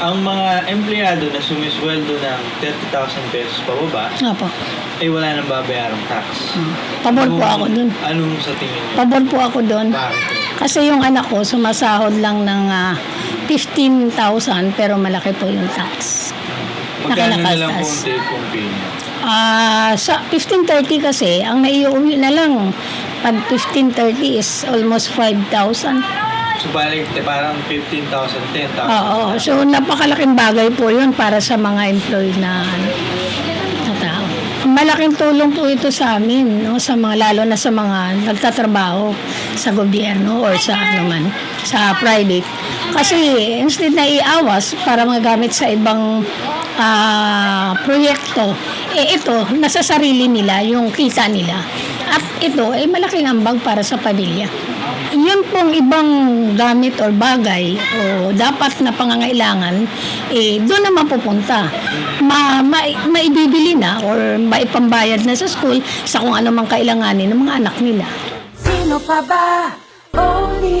ang mga empleyado na sumisweldo ng 30,000 pesos pababa, Opo. ay wala nang babayarang tax. Hmm. Pabor po Anong- ako dun. Anong sa tingin niyo? Pabor po ako dun. Bakit? Kasi yung anak ko, sumasahod lang ng ah, 15,000 pero malaki po yung tax. Magkano na lang po Nakalakas. ang take home pay niya? Ah, sa 1530 kasi, ang naiuwi na lang, pag 1530 is almost 5,000. So, balik, eh, parang 15,000, 10,000. Oo, so napakalaking bagay po yun para sa mga employee na, ano, na tao. Malaking tulong po ito sa amin, no? sa mga, lalo na sa mga nagtatrabaho sa gobyerno or sa ano man, sa private. Kasi instead na iawas para magamit sa ibang ah, proyekto, eh ito, nasa sarili nila yung kita nila. At ito ay malaking ambag para sa pamilya. Yun pong ibang gamit or bagay o dapat na pangangailangan, eh, doon na mapupunta. Ma, ma, maibibili na or maipambayad na sa school sa kung ano mang kailanganin ng mga anak nila. Sino pa ba? Only.